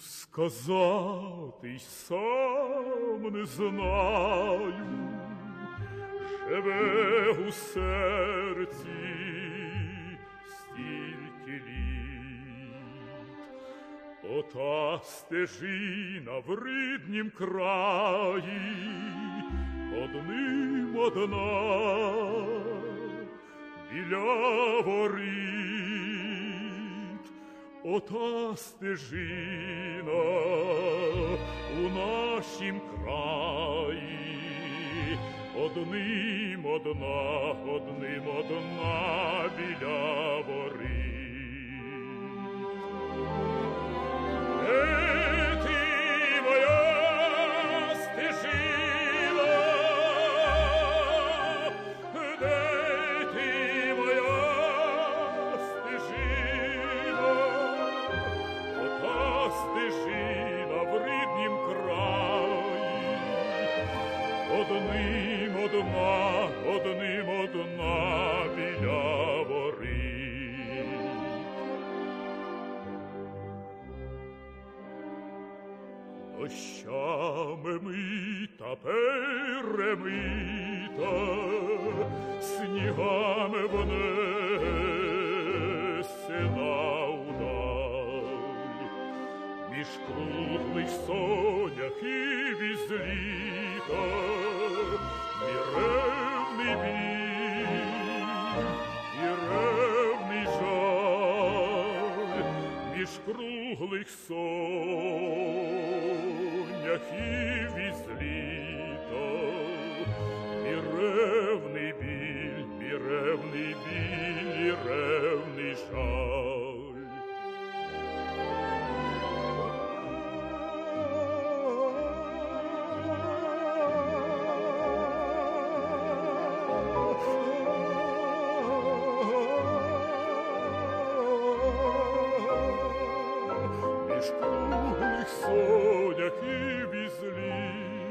Сказати й сам не знаю, живе у серці стільки літ. Ота стежина в ріднім краї, одним одна біля воріт, ота стежина у нашім краї, одним одна, одним одна одним одна, одним одна біля воріт. Дощами мита перемита, снігами внесена Між круглих літа, і ревний біль, і ревний жаль, між круглих літа, і ревний біль, і ревний біль, і ревний. ursprünglich so der Kiebis Lieder.